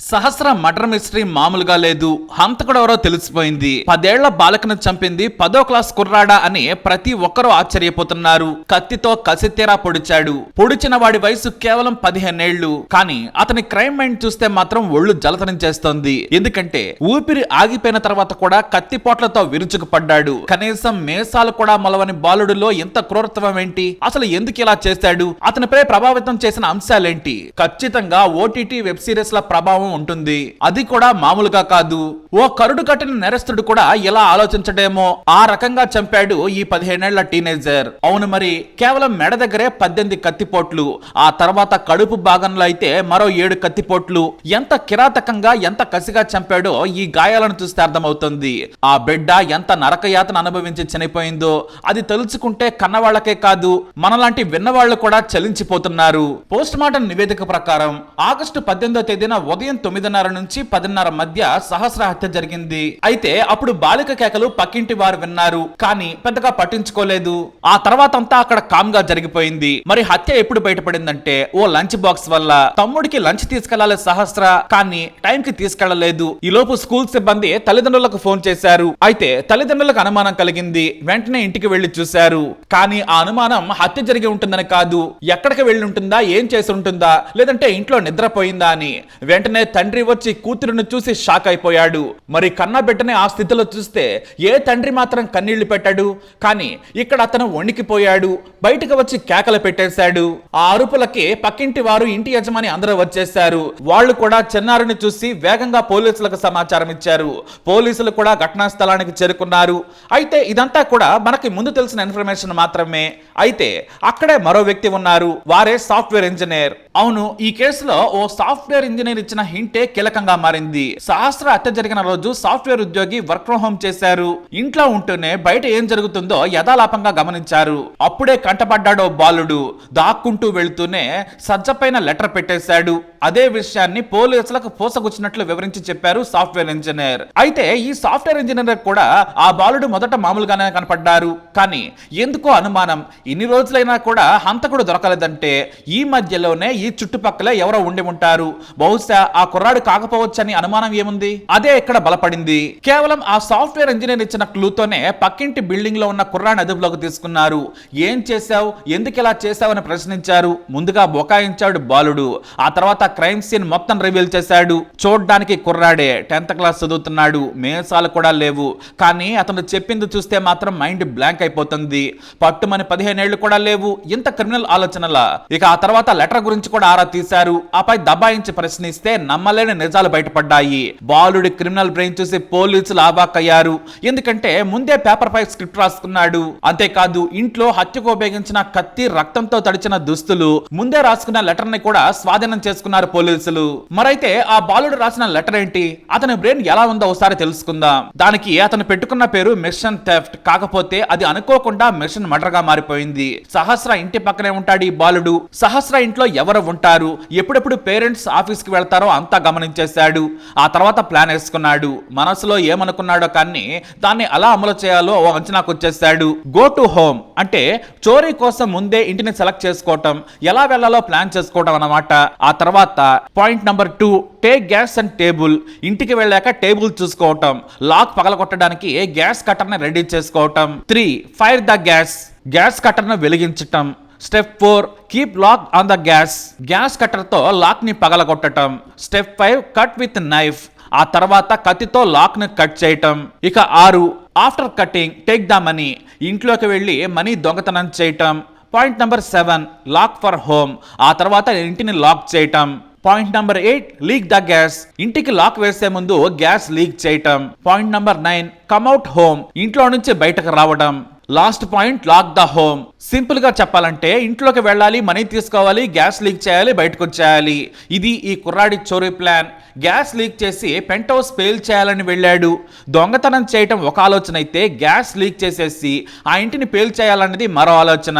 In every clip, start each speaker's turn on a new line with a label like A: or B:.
A: సహస్ర murder mystery మామూలుగా లేదు. హంతకుడెవరో తెలిసిపోయింది. పదేళ్ళ బాలకను చంపింది పదో క్లాస్ కుర్రాడా అని ప్రతి ఒక్కరూ ఆశ్చర్యపోతున్నారు. కత్తితో కసితేరా పొడిచాడు. పొడిచిన వాడి వయసు కేవలం పదిహేనేళ్ళు కానీ అతని క్రైమ్ మైండ్ చూస్తే మాత్రం ఒళ్ళు జలతనం చేస్తోంది. ఎందుకంటే ఊపిరి ఆగిపోయిన తర్వాత కూడా కత్తిపోట్లతో విరుచుకుపడ్డాడు. కనీసం మేసాలు కూడా మొలవని బాలుడిలో ఎంత క్రూరత్వం ఏంటి? అసలు ఎందుకు ఇలా చేశాడు? అతనిపై ప్రభావితం చేసిన అంశాలేంటి? ఖచ్చితంగా ఓటీటీ వెబ్ సిరీస్ ల ప్రభావం ఉంటుంది. అది కూడా మామూలుగా కాదు. ఓ కరుడు కట్టిన నేరస్తుడు కూడా ఇలా ఆలోచించడేమో ఆ రకంగా చంపాడు ఈ పదిహేనేళ్ళ టీనేజర్. అవును మరి కేవలం మెడ దగ్గరే పద్దెనిమిది కత్తిపోట్లు ఆ తర్వాత కడుపు భాగంలో అయితే మరో ఏడు కత్తిపోట్లు. ఎంత కిరాతకంగా ఎంత కసిగా చంపాడో ఈ గాయాలను చూస్తే అర్థమవుతుంది. ఆ బిడ్డ ఎంత నరకయాతన అనుభవించి చనిపోయిందో అది తలుచుకుంటే కన్నవాళ్ళకే కాదు మనలాంటి విన్నవాళ్ళు కూడా చలించిపోతున్నారు. పోస్ట్ మార్టం నివేదిక ప్రకారం ఆగస్టు పద్దెనిమిదో తేదీన ఉదయం తొమ్మిదిన్నర నుంచి పదిన్నర మధ్య సహస్ర హత్య జరిగింది. అయితే అప్పుడు బాలిక కేకలు పక్కింటి వారు విన్నారు. కానీ పెద్దగా పట్టించుకోలేదు. ఆ తర్వాత అంతా అక్కడ కామ్గా జరిగిపోయింది. మరి హత్య ఎప్పుడు బయటపడిందంటే ఓ లంచ్ బాక్స్ వల్ల. తమ్ముడికి లంచ్ తీసుకెళ్ళాలి సహస్ర. కానీ టైం కి తీసుకెళ్ళలేదు ఈ లోపు స్కూల్ సిబ్బంది తల్లిదండ్రులకు ఫోన్ చేశారు. అయితే తల్లిదండ్రులకు అనుమానం కలిగింది. వెంటనే ఇంటికి వెళ్ళి చూశారు. కానీ ఆ అనుమానం హత్య జరిగి ఉంటుందని కాదు. ఎక్కడికి వెళ్ళి ఉంటుందా? ఏం చేసి ఉంటుందా? లేదంటే ఇంట్లో నిద్రపోయిందా అని. వెంటనే తండ్రి వచ్చి కూతురును చూసి షాక్ అయిపోయాడు. మరి కన్న బిడ్డని ఆ స్థితిలో చూస్తే ఏ తండ్రి మాత్రం కన్నీళ్ళు పెట్టాడు? కానీ ఇక్కడ అతను వణికిపోయాడు. బయటకు వచ్చి కేకలు పెట్టేశాడు. ఆ అరుపులకి పక్కింటి వారు ఇంటి యజమాని అందరూ వచ్చేశారు. వాళ్ళు కూడా చిన్నారిని చూసి వేగంగా పోలీసులకు సమాచారం ఇచ్చారు. పోలీసులు కూడా ఘటనా స్థలానికి చేరుకున్నారు. అయితే ఇదంతా కూడా మనకి ముందు తెలిసిన ఇన్ఫర్మేషన్ మాత్రమే. అయితే అక్కడే మరో వ్యక్తి ఉన్నారు. వారే సాఫ్ట్వేర్ ఇంజనీర్. అవును ఈ కేసులో ఓ సాఫ్ట్వేర్ ఇంజనీర్ ఇచ్చిన హింటే కీలకంగా మారింది. సహస్ర హత్య జరిగిన రోజు సాఫ్ట్వేర్ ఉద్యోగి వర్క్ ఫ్రం హోమ్ చేశారు. ఇంట్లో ఉంటూనే బయట ఏం జరుగుతుందో యథాలాపంగా గమనించారు. అప్పుడే కంటపడ్డాడో బాలుడు. దాక్కుంటూ వెళ్తూనే సజ్జపైన లెటర్ పెట్టేశాడు. అదే విషయాన్ని పోలీసులకు పోసగుచ్చినట్లు వివరించి చెప్పారు సాఫ్ట్వేర్ ఇంజనీర్. అయితే ఈ సాఫ్ట్వేర్ ఇంజనీర్ కూడా ఆ బాలుడు మొదట మామూలుగానే కనపడ్డారు. కానీ ఎందుకో అనుమానం ఇన్ని రోజులైనా కూడా హంతకుడు దొరకలేదంటే ఈ మధ్యలోనే ఈ చుట్టుపక్కల ఎవరో ఉండి ఉంటారు. బహుశా ఆ కుర్రాడు కాకపోవచ్చని అనుమానం ఏముంది? అదే ఇక్కడ బలపడింది? కేవలం ఆ సాఫ్ట్వేర్ ఇంజనీర్ ఇచ్చిన క్లూతోనే పక్కింటి బిల్డింగ్లో ఉన్న కుర్రాన్ని అదుపులోకి తీసుకున్నారు. ఏం చేశావు? ఎందుకు ఇలా చేశావు అని ప్రశ్నించారు. ముందుగా బొకాయించాడు బాలుడు. ఆ తర్వాత క్రైమ్ సీన్ మొత్తం రివీల్ చేశాడు. చూడ్డానికి కుర్రాడే. టెన్త్ క్లాస్ చదువుతున్నాడు. మేసాలు కూడా లేవు. కానీ అతను చెప్పింది చూస్తే మాత్రం మైండ్ బ్లాంక్ అయిపోతుంది. పట్టుమని పదిహేనేళ్ళు కూడా లేవు. ఇంత క్రిమినల్ ఆలోచనల? ఇక ఆ తర్వాత లెటర్ గురించి కూడా ఆరా తీశారు. ఆపై దబాయించి ప్రశ్నిస్తే నమ్మలేని నిజాలు బయటపడ్డాయి. బాలుడి క్రిమినల్ బ్రెయిన్ చూసి పోలీసులు అయ్యారు ఎందుకంటే ముందే పేపర్ పై స్క్రిప్ట్ రాసుకున్నాడు. అంతేకాదు ఇంట్లో హత్యకు ఉపయోగించిన కత్తి రక్తంతో తడిచిన దుస్తులు ముందే రాసుకున్న లెటర్ని కూడా స్వాధీనం చేసుకున్నారు పోలీసులు. మరైతే ఆ బాలుడు రాసిన లెటర్ ఏంటి? అతని బ్రెయిన్ ఎలా ఉందో ఒకసారి తెలుసుకుందాం. దానికి అతను పెట్టుకున్న పేరు మిషన్ థెఫ్ట్. కాకపోతే అది అనుకోకుండా మిషన్ మర్డర్గా మారిపోయింది. సహస్ర ఇంటి పక్కనే ఉంటాడు ఈ బాలుడు. సహస్ర ఇంట్లో ఎవరు ఉంటారు. ఎప్పుడెప్పుడు పేరెంట్స్ ఆఫీస్కి వెళ్తారో అంతా గమనించేశాడు. ఆ తర్వాత ప్లాన్ వేసుకున్నాడు. మనసులో ఏమనుకున్నాడో కానీ దాన్ని అలా అమలు చేయాలో ఓ అంచనాకు వచ్చేసాడు గో టు హోమ్ అంటే చోరీ కోసం ముందే ఇంటిని సెలెక్ట్ చేసుకోవటం ఎలా వెళ్ళాలో ప్లాన్ చేసుకోవటం అన్నమాట. ఆ తర్వాత point number two take gas and table ఇంటికి వెళ్ళాక టేబుల్ చూసుకోవటం లాక్ పగలగొట్టడానికి గ్యాస్ కట్టర్ని రెడీ చేసుకోవటం. Three fire the gas gas కట్టర్ను వెలిగించటం. Step four keep lock on the gas gas కట్టర్తో లాక్ని పగలగొట్టడం పగలగొట్టటం. Step five cut with knife ఆ తర్వాత కత్తితో లాక్ను కట్ చేయటం. ఇక ఆరు after cutting take the money ఇంట్లోకి వెళ్ళి మనీ దొంగతనం చేయటం. Point number seven lock for home ఆ తర్వాత ఇంటిని లాక్ చేయటం. Point number eight leak the gas ఇంటికి లాక్ వేసే ముందు గ్యాస్ లీక్ చేయటం. Point number nine come at home ఇంట్లో నుంచి బయటకు రావడం. Last point lock the home సింపుల్గా చెప్పాలంటే ఇంట్లోకి వెళ్ళాలి మనీ తీసుకోవాలి గ్యాస్ లీక్ చేయాలి బయటకు వచ్చేయాలి. ఇది ఈ కుర్రాడి చోరీ ప్లాన్. గ్యాస్ లీక్ చేసి పెంట్ హౌస్ పేల్ చేయాలని వెళ్ళాడు. దొంగతనం చేయటం ఒక ఆలోచన అయితే గ్యాస్ లీక్ చేసేసి ఆ ఇంటిని పేల్ చేయాలన్నది మరో ఆలోచన.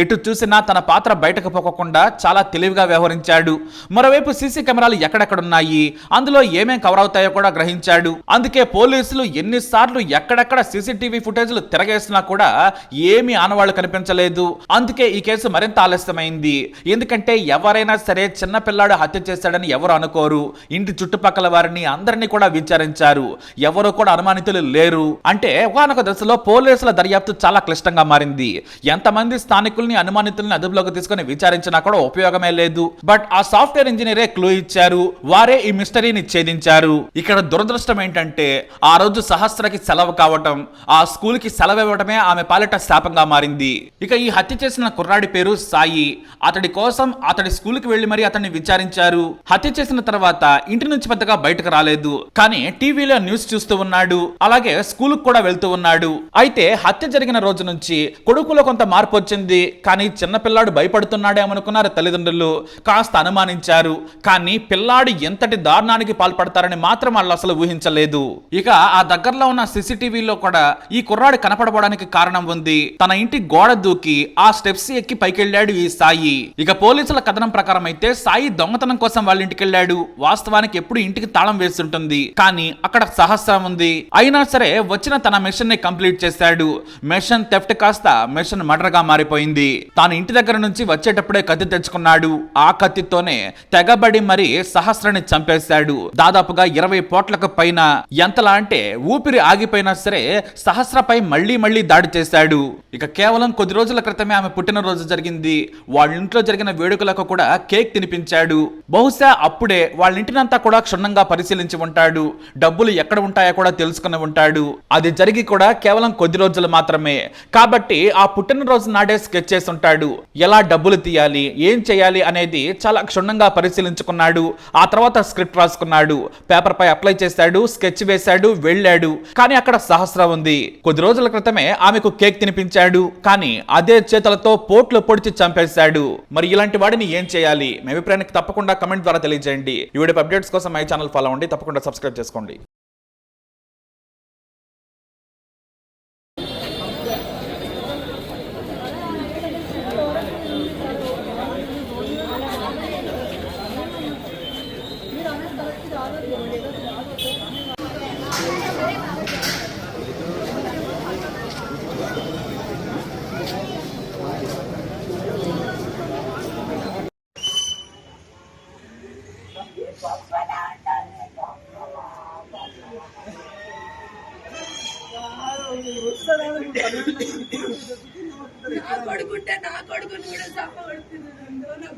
A: ఎటు చూసినా తన పాత్ర బయటకు పోకుండా చాలా తెలివిగా వ్యవహరించాడు. మరోవైపు సీసీ కెమెరాలు ఎక్కడెక్కడున్నాయి? అందులో ఏమేం కవర్ అవుతాయో కూడా గ్రహించాడు. అందుకే పోలీసులు ఎన్నిసార్లు ఎక్కడెక్కడ సీసీటీవీ ఫుటేజ్లు తిరగేసినా కూడా ఏమీ ఆనవాళ్ళు కనిపించలేదు. ఊహించలేదు అందుకే ఈ కేసు మరింత ఆలస్యమైంది. ఎందుకంటే ఎవరైనా సరే చిన్న పిల్లాడు హత్య చేశాడని ఎవరు అనుకోరు. ఇంటి చుట్టుపక్కల వారిని అందరినీ కూడా విచారించారు. ఎవరు కూడా అనుమానితులు లేరు. అంటే ఒకనొక దశలో పోలీసుల దర్యాప్తు చాలా క్లిష్టంగా మారింది. ఎంతమంది స్థానికుల్ని అనుమానితుల్ని అదుపులోకి తీసుకుని విచారించినా కూడా ఉపయోగమే లేదు. బట్ ఆ సాఫ్ట్వేర్ ఇంజనీరే క్లూ ఇచ్చారు. వారే ఈ మిస్టరీని ఛేదించారు. ఇక్కడ దురదృష్టం ఏంటంటే ఆ రోజు సహస్రకి సెలవు కావటం ఆ స్కూల్కి సెలవు ఇవ్వటమే ఆమె పాలిట శాపంగా మారింది. ఇక ఈ హత్య చేసిన కుర్రాడి పేరు సాయి. అతడి కోసం అతడి స్కూల్కి వెళ్ళి మరి అతన్ని విచారించారు. హత్య చేసిన తర్వాత ఇంటి నుంచి పెద్దగా బయటకు రాలేదు. కానీ టీవీలో న్యూస్ చూస్తూ ఉన్నాడు. అలాగే స్కూల్ కూడా వెళ్తూ ఉన్నాడు. అయితే హత్య జరిగిన రోజు నుంచి కొడుకులో కొంత మార్పు వచ్చింది. కానీ చిన్న పిల్లాడు భయపడుతున్నాడేమనుకున్నారు తల్లిదండ్రులు. కాస్త అనుమానించారు. కానీ పిల్లాడు ఎంతటి దారుణానికి పాల్పడతారని మాత్రం వాళ్ళు అసలు ఊహించలేదు. ఇక ఆ దగ్గరలో ఉన్న సీసీటీవీలో కూడా ఈ కుర్రాడు కనపడబోవడానికి కారణం ఉంది. తన ఇంటి గోడ దూకి ఆ స్టెప్స్ ఎక్కి పైకెళ్ళాడు ఈ సాయి. ఇక పోలీసుల కథనం ప్రకారం అయితే సాయి దొంగతనం కోసం వాళ్ళ ఇంటికి వెళ్ళాడు వాస్తవానికి ఎప్పుడు ఇంటికి తాళం వేసి ఉంటుంది కానీ అక్కడ సహస్రం ఉంది. అయినా సరే వచ్చిన తన మిషన్ని కంప్లీట్ చేశాడు. మిషన్ థెఫ్ట్ కాస్త మిషన్ మర్డర్గా మారిపోయింది. తాను ఇంటి దగ్గర నుంచి వచ్చేటప్పుడే కత్తి తెచ్చుకున్నాడు. ఆ కత్తితోనే తెగబడి మరి సహస్రాన్ని చంపేశాడు. దాదాపుగా ఇరవై పోట్లకు పైన ఎంతలా అంటే ఊపిరి ఆగిపోయినా సరే సహస్రపై మళ్ళీ మళ్ళీ దాడి చేశాడు. ఇక కేవలం కొద్ది రోజులు క్రితమే ఆమె పుట్టినరోజు జరిగింది. వాళ్ళ ఇంట్లో జరిగిన వేడుకలకు కూడా కేక్ తినిపించాడు. బహుశా అప్పుడే వాళ్ళ ఇంటినంతా కూడా క్షుణ్ణంగా పరిశీలించి ఉంటాడు. డబ్బులు ఎక్కడ ఉంటాయో కూడా తెలుసుకుని ఉంటాడు. అది జరిగి కూడా కేవలం కొద్ది రోజులు మాత్రమే. కాబట్టి ఆ పుట్టినరోజు నాడే స్కెచ్ చేసి ఉంటాడు ఎలా డబ్బులు తీయాలి ఏం చేయాలి అనేది చాలా క్షుణ్ణంగా పరిశీలించుకున్నాడు. ఆ తర్వాత స్క్రిప్ట్ రాసుకున్నాడు. పేపర్ పై అప్లై చేశాడు స్కెచ్ వేశాడు వెళ్ళాడు. కానీ అక్కడ సహస్రం ఉంది. కొద్ది రోజుల క్రితమే ఆమెకు కేక్ తినిపించాడు. కానీ అదే చేతులతో పోట్లు పొడిచి చంపేశాడు. మరి ఇలాంటి వాడిని ఏం చేయాలి? మీ అభిప్రాయానికి తప్పకుండా కమెంట్ ద్వారా తెలియజేయండి. ఈ వీడియో అప్డేట్స్ కోసం మై ఛానల్ ఫాలో అవ్వండి. తప్పకుండా సబ్స్క్రైబ్ చేసుకోండి. నా కొడుకుంటే నా కొడుకుని కూడా సంపగొడుతున్నాను నా